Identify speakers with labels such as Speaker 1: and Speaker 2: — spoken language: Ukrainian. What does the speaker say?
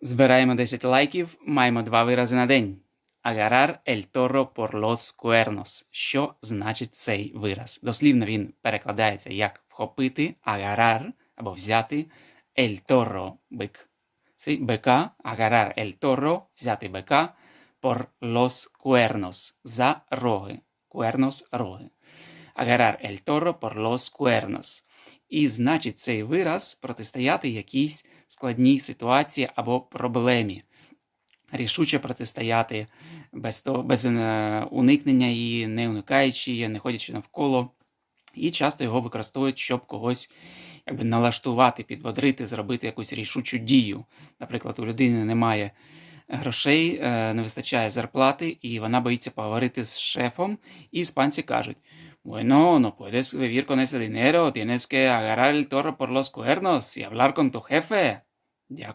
Speaker 1: Збираємо 10 лайків, маємо два вирази на день. Agarrar el toro por los cuernos. Що значить цей вираз? Дослівно він перекладається як вхопити, agarrar або взяти el toro – бик. Бика, agarrar el toro – взяти бика por los cuernos – за роги. Cuernos – роги. Agarrar el toro por los cuernos. І значить цей вираз протистояти якійсь складній ситуації або проблемі. Рішуче протистояти без, того, без е, уникнення її, не уникаючи її, не ходячи навколо. І часто його використовують, щоб когось якби, налаштувати, підбодрити, зробити якусь рішучу дію. Наприклад, у людини немає грошей, е, не вистачає зарплати, і вона боїться поговорити з шефом. І іспанці кажуть: Bueno, no puedes vivir con ese dinero, tienes que agarrar el toro por los cuernos y hablar con tu jefe. ¿Ya